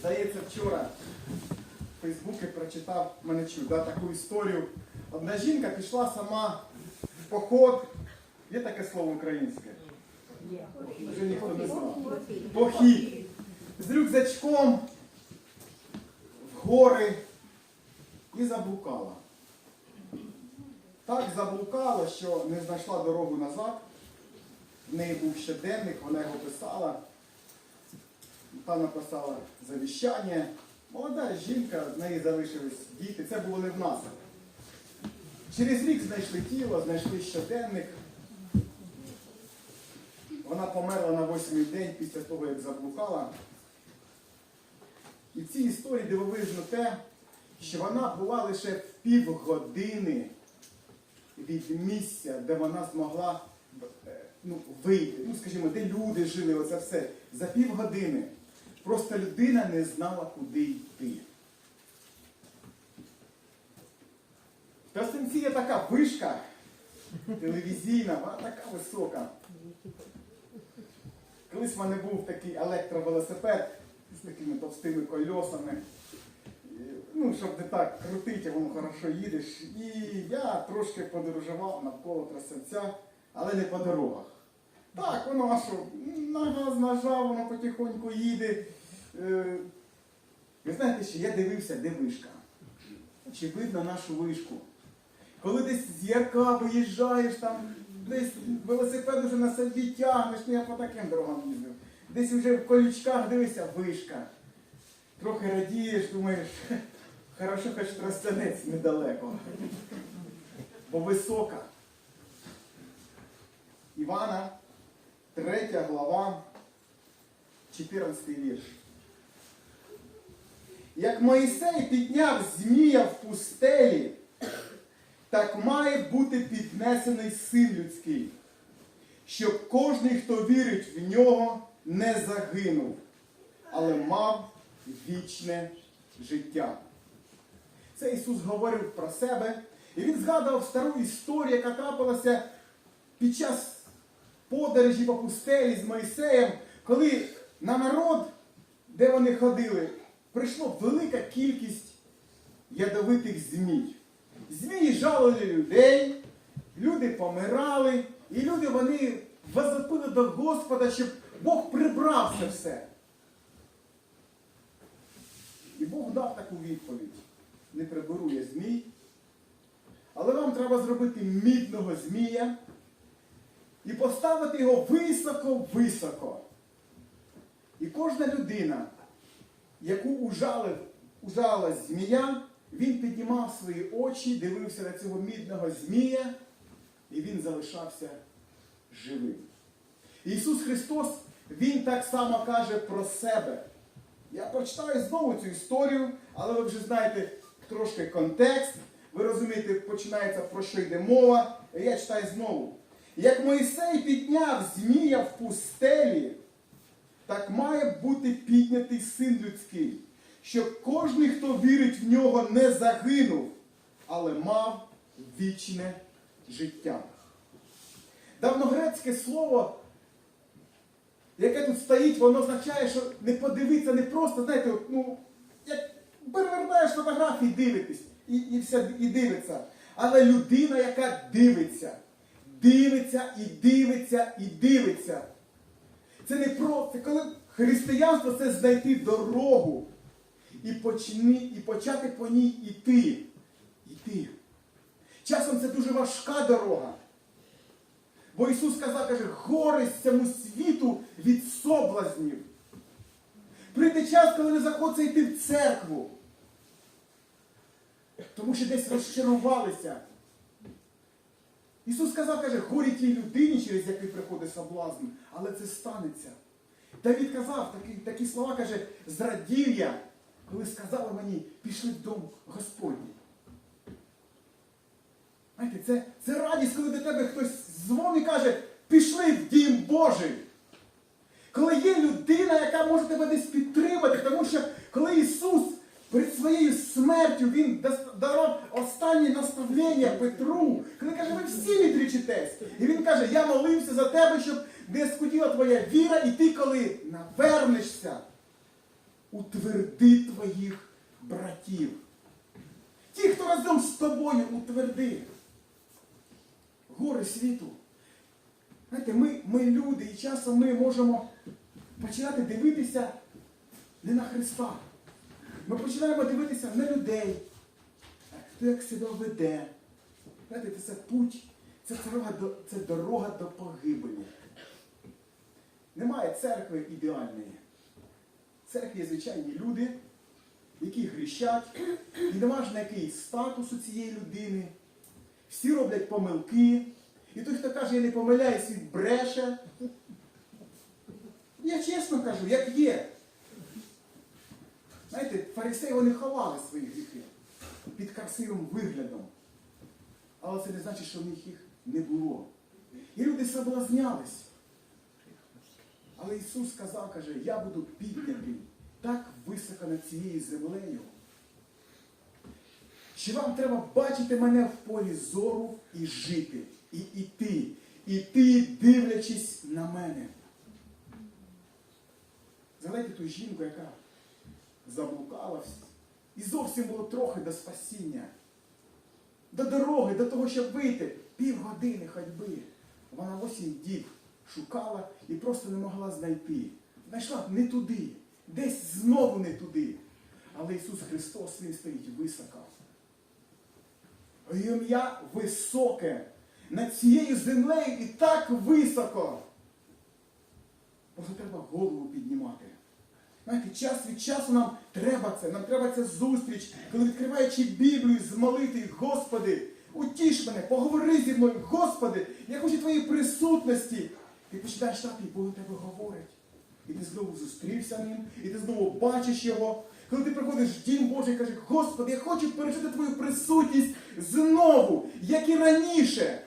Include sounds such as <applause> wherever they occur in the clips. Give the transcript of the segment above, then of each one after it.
Здається, вчора в Фейсбуці прочитав мене чув, да, таку історію. Одна жінка пішла сама в поход. Є таке слово українське? Вже ніхто не знав. Похід. З рюкзачком в гори і заблукала. Так заблукала, що не знайшла дорогу назад. В неї був щоденник, вона його писала. Там написала завіщання. Молода жінка, в неї залишились діти. Це було не в нас. Через рік знайшли тіло, знайшли щоденник. Вона померла на восьмий день після того, як заблукала. І в цій історії дивовижно те, що вона була лише півгодини від місця, де вона змогла е, ну, вийти. Ну, скажімо, де люди жили, оце все. За півгодини. Просто людина не знала, куди йти. В Тростянці є така вишка телевізійна, вона така висока. Колись в мене був такий електровелосипед з такими товстими кольосами. Ну, щоб не так крутити, воно хорошо їдеш. І я трошки подорожував навколо Тростянця, але не по дорогах. Так, воно а що, на газ нажав, воно потихоньку їде. Е, Ви знаєте, що я дивився, де вишка. Чи видно нашу вишку? Коли десь з ярка виїжджаєш, там десь велосипед уже на собі тягнеш, ну я по таким дорогам їздив. Десь вже в колючках дивишся вишка. Трохи радієш, думаєш, <laughs> хорошо, хоч тростянець недалеко. Бо висока. Івана, 3 глава, 14 вірш. Як Моїсей підняв змія в пустелі, так має бути піднесений син людський, щоб кожний, хто вірить в нього, не загинув, але мав вічне життя. Це Ісус говорив про себе, і Він згадував стару історію, яка трапилася під час подорожі по пустелі з Моїсеєм, коли на народ, де вони ходили, прийшло велика кількість ядовитих змій. Змії жалили людей, люди помирали, і люди вони возопили до Господа, щоб Бог прибрав це все. І Бог дав таку відповідь. Не приберу я змій, але вам треба зробити мідного змія і поставити його високо-високо. І кожна людина, яку ужалив, ужала змія, він піднімав свої очі, дивився на цього мідного змія, і він залишався живим. Ісус Христос, Він так само каже про себе. Я прочитаю знову цю історію, але ви вже знаєте трошки контекст. Ви розумієте, починається про що йде мова. Я читаю знову. Як Моїсей підняв змія в пустелі, так має бути піднятий син людський, щоб кожен, хто вірить в нього, не загинув, але мав вічне життя. Давногрецьке слово, яке тут стоїть, воно означає, що не подивитися, не просто, знаєте, ну, як перевертаєш фотографії, дивитись, і, і, все, і дивиться. Але людина, яка дивиться, дивиться і дивиться і дивиться. Це не про. Це коли християнство це знайти дорогу і, почни, і почати по ній іти. Іти. Часом це дуже важка дорога. Бо Ісус сказав, каже, гори цьому світу від соблазнів. Прийде час, коли не захочеться йти в церкву. Тому що десь розчарувалися. Ісус сказав, каже, горі тій людині, через який приходить соблазн, але це станеться. Давід казав такі, такі слова, каже, зрадів я, коли сказали мені, пішли в дом Господній. Знаєте, це, це радість, коли до тебе хтось дзвонить і каже, пішли в дім Божий. Коли є людина, яка може тебе десь підтримати, тому що коли Ісус перед своєю смертю Він давав останнє наставлення Петру, коли каже, ви всі відрічитесь. І він каже, я молився за тебе, щоб не скуділа твоя віра, і ти, коли навернешся, утверди твоїх братів. Ті, хто разом з тобою утверди. Гори світу. Знаєте, ми, ми люди, і часом ми можемо починати дивитися не на Христа. Ми починаємо дивитися на людей, хто як себе веде. Знаєте, це путь, це дорога до, це дорога до погибелі. Немає церкви ідеальної. Церкві є звичайні люди, які грішать, і не важливо, який статус у цієї людини. Всі роблять помилки. І той, хто каже, я не помиляюсь, він бреше. Я чесно кажу, як є. Знаєте, фарисеї вони ховали свої гріхи під красивим виглядом. Але це не значить, що в них їх не було. І люди соблазнялись. Але Ісус сказав, каже, я буду піднятий так високо над цією землею. Що вам треба бачити мене в полі зору і жити, і іти, іти, дивлячись на мене. Згадайте ту жінку, яка заблукала і зовсім було трохи до спасіння, до дороги, до того, щоб вийти півгодини ходьби. Вона осінь діб шукала і просто не могла знайти. Знайшла не туди, десь знову не туди. Але Ісус Христос, Він стоїть високо. Ім'я високе. Над цією землею і так високо. Просто треба голову піднімати. Знаєте, час від часу нам треба це, нам треба ця зустріч, коли відкриваючи Біблію з молитви, Господи, утіш мене, поговори зі мною, Господи, я хочу твоєї присутності. Ти починаєш так, і Бог тебе говорить. І ти знову зустрівся ним, і ти знову бачиш його. Коли ти приходиш в дім Божий і кажеш, Господи, я хочу пережити твою присутність знову, як і раніше.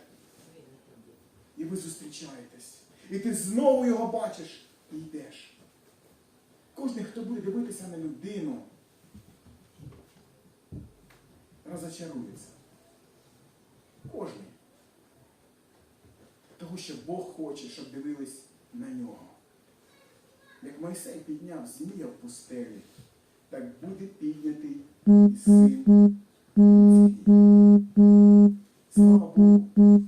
І ви зустрічаєтесь. І ти знову його бачиш і йдеш. Кожен, хто буде дивитися на людину, розочарується. Кожен. Тому що Бог хоче, щоб дивились на нього. Як Мойсей підняв змія в пустелі, так буде піднятий і син. Слава Богу.